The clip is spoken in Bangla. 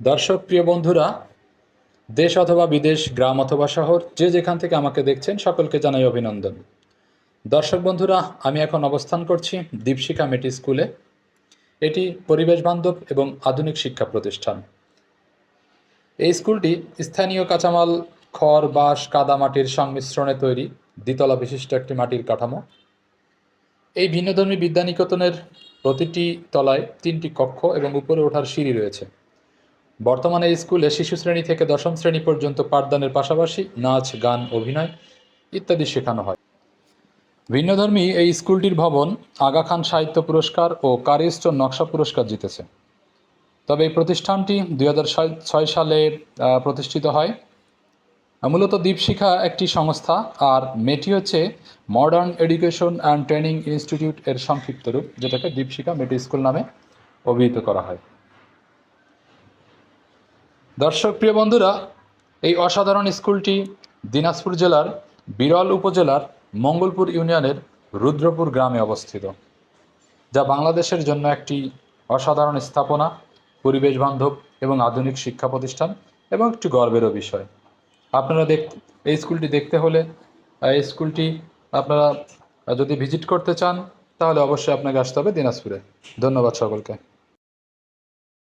দর্শক, প্রিয় বন্ধুরা, দেশ অথবা বিদেশ, গ্রাম অথবা শহর, যে যেখান থেকে আমাকে দেখছেন, সকলকে জানাই অভিনন্দন। দর্শক বন্ধুরা, আমি এখন অবস্থান করছি দীপশিখা মেটি স্কুলে। এটি পরিবেশ বান্ধব এবং আধুনিক শিক্ষা প্রতিষ্ঠান। এই স্কুলটি স্থানীয় কাঁচামাল, খড়, বাঁশ কাদামাটির সংমিশ্রণে তৈরি, দ্বিতলা বিশিষ্ট একটি মাটির কাঠামো। এই ভিন্নধর্মী বিদ্যানিকেতনের প্রতিটি তলায় তিনটি কক্ষ এবং উপরে ওঠার সিঁড়ি রয়েছে। বর্তমানে স্কুলে শিশু শ্রেণি থেকে দশম শ্রেণি পর্যন্ত পাঠদানের পাশাপাশি নাচ, গান, অভিনয় ইত্যাদি শেখানো হয়। ভিন্নধর্মী এই স্কুলটির ভবন আগা খান সাহিত্য পুরস্কার ও কারিস্টোন নকশা পুরস্কার জিতেছে। তবে এই প্রতিষ্ঠানটি দুই ছয় সালে প্রতিষ্ঠিত হয়। মূলত দীপশিখা একটি সংস্থা আর মেটি হচ্ছে modern education and training institute এর সংক্ষিপ্ত রূপ যেটাকে দীপশিখা মেটি স্কুল নামে অভিহিত করা হয়। দর্শক প্রিয় বন্ধুরা, এই অসাধারণ স্কুলটি দিনাজপুর জেলার বিরল উপজেলার মঙ্গলপুর ইউনিয়নের রুদ্রপুর গ্রামে অবস্থিত, যা বাংলাদেশের জন্য একটি অসাধারণ স্থাপনা, পরিবেশ বান্ধব এবং আধুনিক শিক্ষা প্রতিষ্ঠান এবং একটি গর্বেরও বিষয়। আপনারা দেখ, এই স্কুলটি দেখতে হলে, এই স্কুলটি আপনারা যদি ভিজিট করতে চান, তাহলে অবশ্যই আপনাকে আসতে হবে দিনাজপুরে। ধন্যবাদ সকলকে।